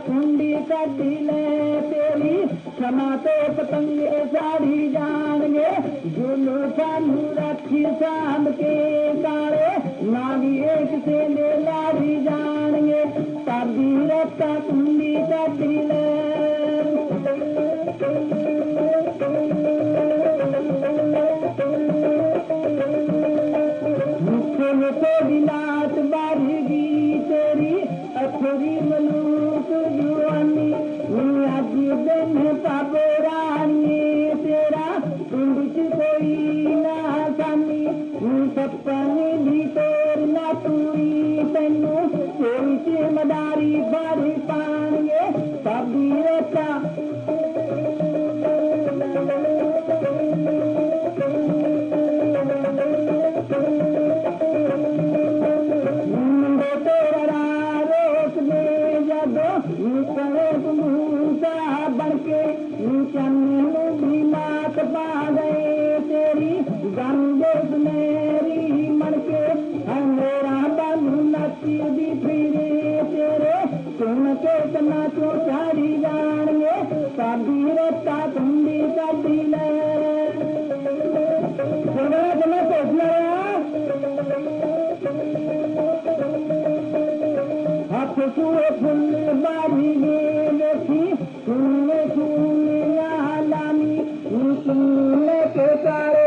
ठंडी का दिले तेरी क्षमा तो पतंगे साड़ी जाएंगे जुलूफा रखी चांद के तारे नारी एक से ले लाड़ी जाएंगे तबीरत का तुम बचपन भी तोर न पूरी तनु कोई ज़िम्मेदारी बढ़ पाएँगे सभी रचा ரத்தா தீரத்தா துண்டி தட்டில சொல்ல சொன்னாரா அப்போ புல்லு பாரிகே வெச்சி சுண்ணே சுண்ணே ஆலாமி சுண்ணே கேட்டாரே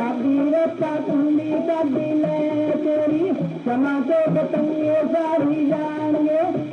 ਸਾਡੀ ਰੱਤਾ ਕੁੰਡੀ ਕੱਢੀ ਲੈ ਤੇਰੀ ਸਮਾਂ ਤੋਂ ਪਤੰਗੇ ਸਾਰੀ ਜਾਣਗੇ।